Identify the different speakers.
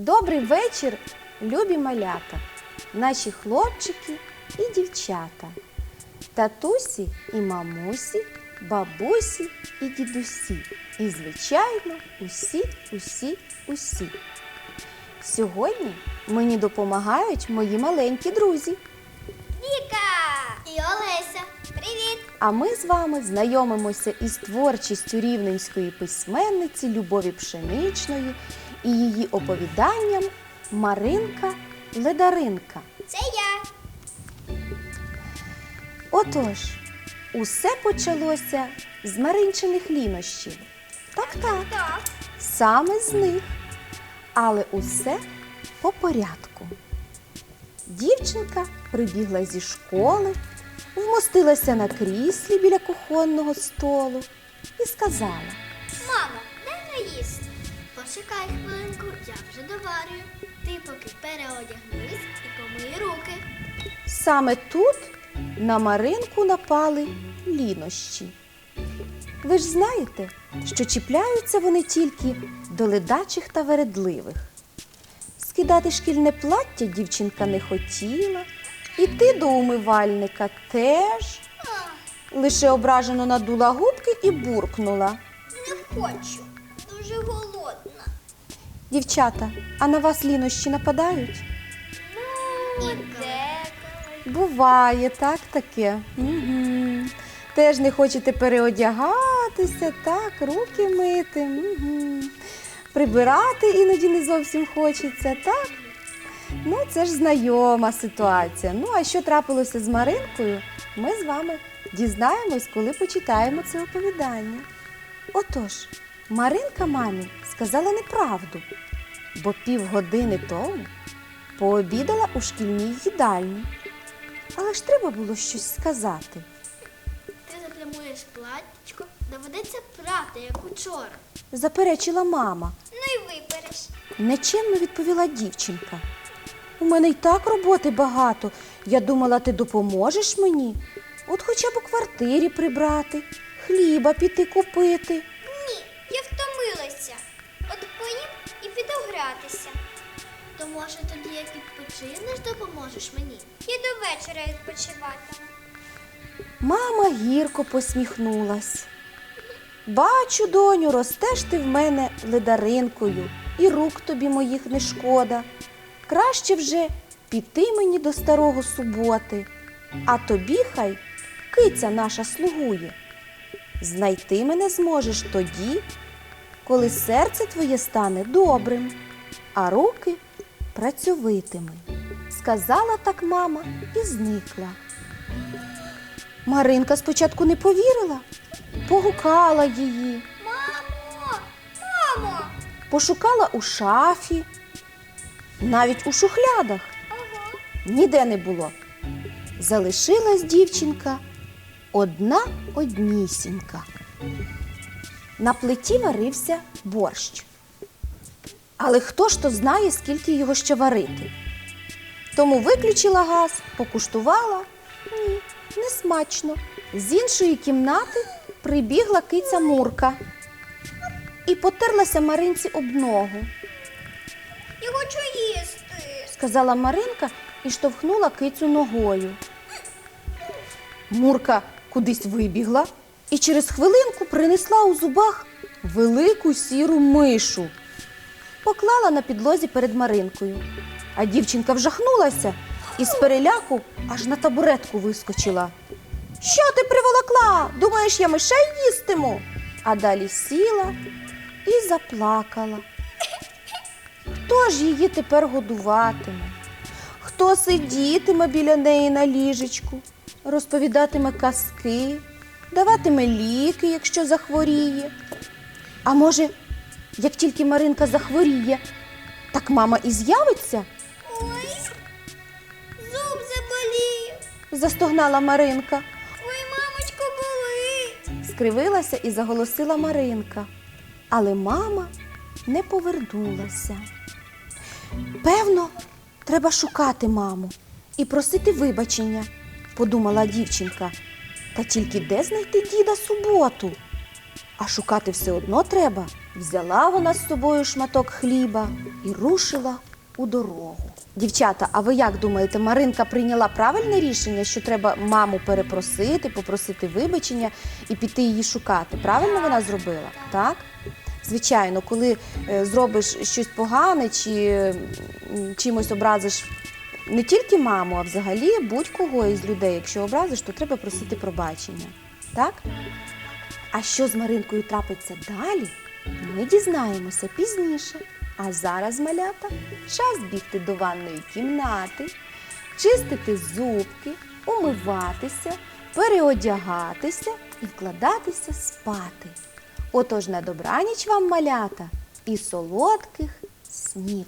Speaker 1: Добрий вечір, любі малята, наші хлопчики і дівчата, татусі і мамусі, бабусі і дідусі. І, звичайно, усі, усі, усі. Сьогодні мені допомагають мої маленькі друзі.
Speaker 2: Віка! І Олеся. Привіт!
Speaker 1: А ми з вами знайомимося із творчістю рівненської письменниці Любові Пшеничної і її оповіданням Маринка Ледаринка.
Speaker 2: Це я.
Speaker 1: Отож, усе почалося з Маринчиних лінощів. Так, так, саме з них. Але усе по порядку. Дівчинка прибігла зі школи, вмостилася на кріслі біля кухонного столу і сказала.
Speaker 2: Почекай хвилинку, я вже доварюю. Ти поки переодягнись і помий руки.
Speaker 1: саме тут на Маринку напали лінощі. Ви ж знаєте, що чіпляються вони тільки до ледачих та вередливих. Скидати шкільне плаття дівчинка не хотіла, іти до умивальника теж. Лише ображено надула губки і буркнула.
Speaker 2: Не хочу. Дуже голодна.
Speaker 1: Дівчата, а на вас лінощі нападають?
Speaker 2: Ну.
Speaker 1: Буває, так таке. Угу. Теж не хочете переодягатися, так, руки мити. Угу. Прибирати іноді не зовсім хочеться, так? Ну, це ж знайома ситуація. Ну, а що трапилося з Маринкою, ми з вами дізнаємось, коли почитаємо це оповідання. Отож, Маринка мамі сказала неправду, бо півгодини тому пообідала у шкільній їдальні. Але ж треба було щось сказати.
Speaker 2: Ти заплямуєш платтячко, доведеться прати, як учора.
Speaker 1: Заперечила мама.
Speaker 2: Ну і випереш.
Speaker 1: Нечемно відповіла дівчинка. У мене й так роботи багато. Я думала, ти допоможеш мені. От хоча б у квартирі прибрати, хліба піти купити.
Speaker 2: Гратися. То може тоді як відпочинеш, допоможеш мені? Я до вечора відпочиватиму.
Speaker 1: Мама гірко посміхнулась. Бачу, доню, ростеш ти в мене ледаринкою, і рук тобі моїх не шкода. Краще вже піти мені до старого суботи, а тобі хай киця наша слугує. Знайти мене зможеш тоді, коли серце твоє стане добрим, а руки працьовитими. Сказала так мама і зникла. Маринка спочатку не повірила, погукала її,
Speaker 2: Мамо! Мамо!
Speaker 1: пошукала у шафі, навіть у шухлядах.
Speaker 2: Ага.
Speaker 1: Ніде не було. Залишилась дівчинка одна однісінька. На плиті варився борщ. Але хто ж то знає, скільки його ще варити? Тому виключила газ, покуштувала. Ні, не смачно. З іншої кімнати прибігла киця Мурка і потерлася Маринці об ногу.
Speaker 2: Я хочу їсти.
Speaker 1: сказала Маринка і штовхнула кицю ногою. Мурка кудись вибігла і через хвилинку принесла у зубах велику сіру мишу. Поклала на підлозі перед Маринкою. А дівчинка вжахнулася і з переляку аж на табуретку вискочила. Що ти приволокла? Думаєш, я мишей їстиму? А далі сіла і заплакала. Хто ж її тепер годуватиме? Хто сидітиме біля неї на ліжечку, розповідатиме казки, даватиме ліки, якщо захворіє? А може, як тільки Маринка захворіє, так мама і з'явиться?
Speaker 2: Ой, зуб заболів.
Speaker 1: застогнала Маринка,
Speaker 2: Ой, мамочко, болить.
Speaker 1: скривилася і заголосила Маринка. Але мама не повернулася. Певно, треба шукати маму і просити вибачення, подумала дівчинка. Та тільки де знайти діда суботу? А шукати все одно треба. Взяла вона з собою шматок хліба і рушила у дорогу. Дівчата, а ви як думаєте, Маринка прийняла правильне рішення, що треба маму перепросити, попросити вибачення і піти її шукати? Правильно вона зробила? Так? Звичайно, коли е, зробиш щось погане чи чимось образиш не тільки маму, а взагалі будь-кого із людей. Якщо образиш, то треба просити пробачення. Так? А що з Маринкою трапиться далі, ми дізнаємося пізніше. А зараз, малята, час бігти до ванної кімнати, чистити зубки, умиватися, переодягатися і вкладатися спати. Отож на добраніч вам малята і солодких снів.